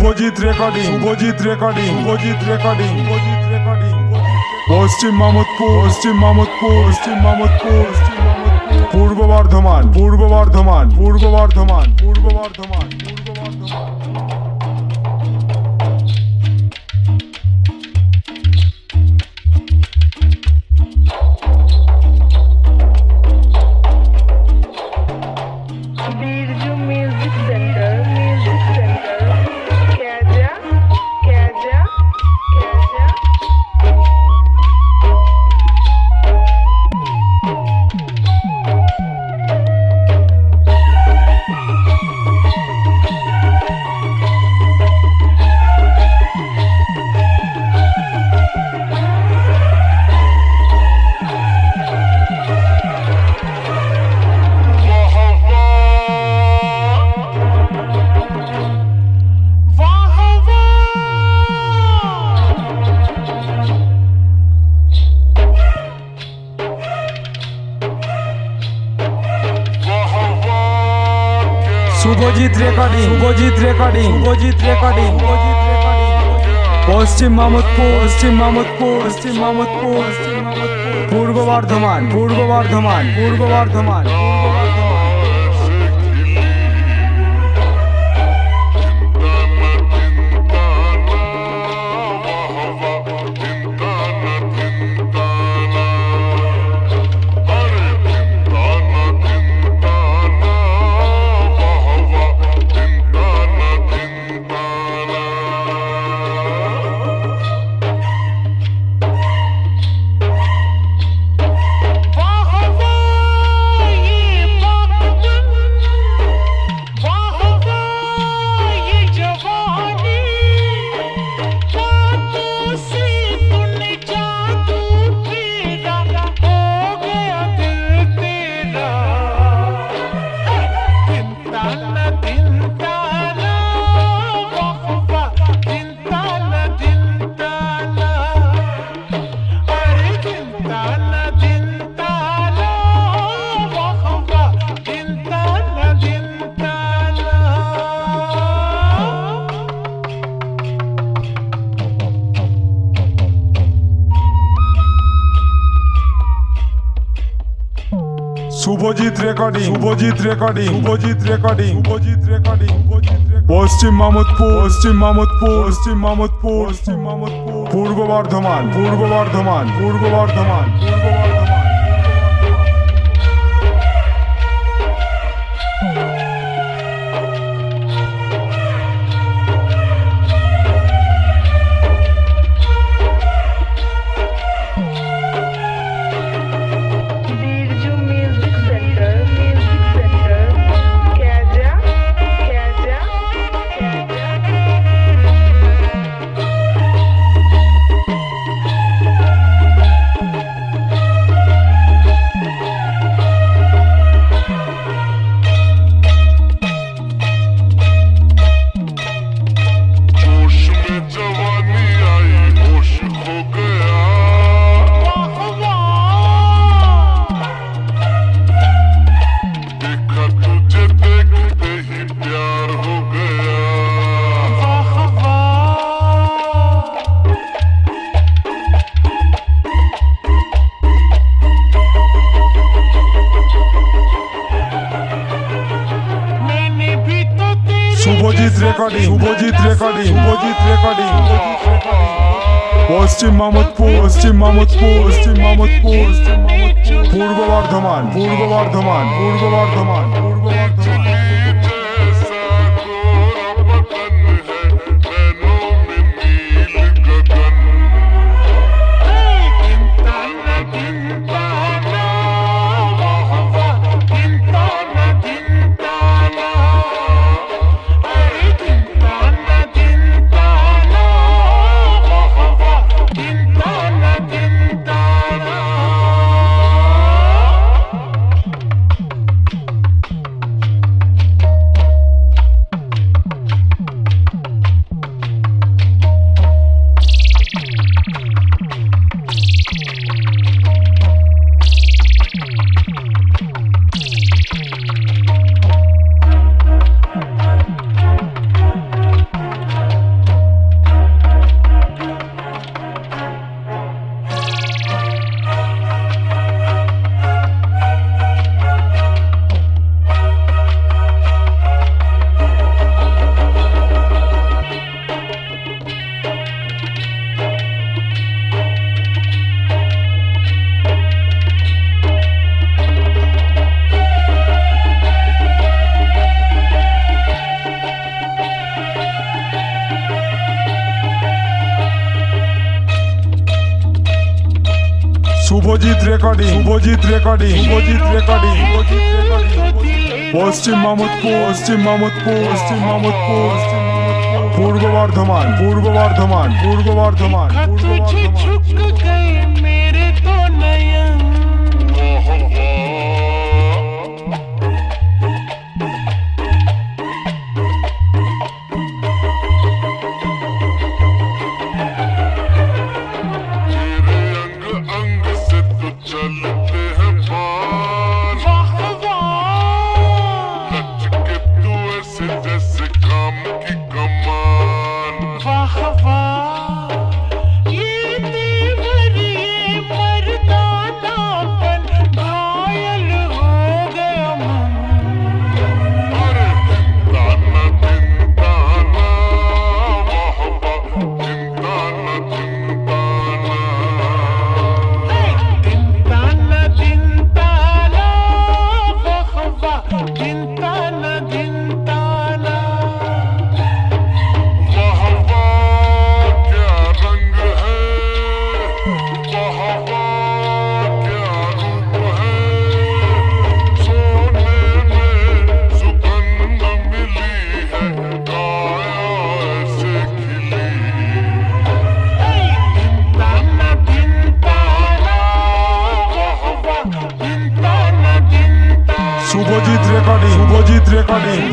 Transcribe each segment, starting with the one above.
Subhajit recording Subhajit recording Subhajit recording Subhajit recording পশ্চিম মামুদপুর পশ্চিম মামুদপুর পশ্চিম মামুদপুর পশ্চিম মামুদপুর। পূর্ব বর্ধমান পূর্ব বর্ধমান পূর্ব বর্ধমান পূর্ব Bardhaman. Subhajit recording Subhajit recording Subhajit recording পশ্চিম মামুদপুর পশ্চিম মামুদপুর পশ্চিম মামুদপুর পূর্ব বর্ধমান পূর্ব বর্ধমান পূর্ব বর্ধমান পূর্ব Bardhaman. Subhajit recording Subhajit recording Subhajit recording Subhajit recording পশ্চিম মামুদপুর পশ্চিম মামুদপুর পশ্চিম মামুদপুর পশ্চিম মামুদপুর। পূর্ব বর্ধমান পূর্ব বর্ধমান পূর্ব বর্ধমান পূর্ব Bardhaman. Recording Subhajit recording পশ্চিম মামুদপুর পশ্চিম মামুদপুর পশ্চিম মামুদপুর পশ্চিম মামুদপুর পূর্ব বর্ধমান পূর্ব বর্ধমান পূর্ব বর্ধমান পূর্ব Subhajit recording. Subhajit recording. Subhajit recording. পশ্চিম মামুদপুর পশ্চিম মামুদপুর পশ্চিম মামুদপুর। পূর্ব বর্ধমান পূর্ব বর্ধমান পূর্ব বর্ধমান পূর্ব বর্ধমান।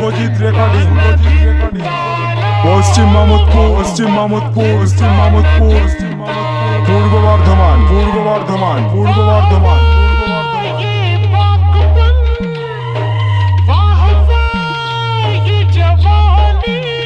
অজিত রেকর্ডিং পশ্চিম মামুদপুর পশ্চিম মামুদপুর পশ্চিম মামুদপুর পূর্ব বর্ধমান পূর্ব বর্ধমান পূর্ব বর্ধমান Thank you.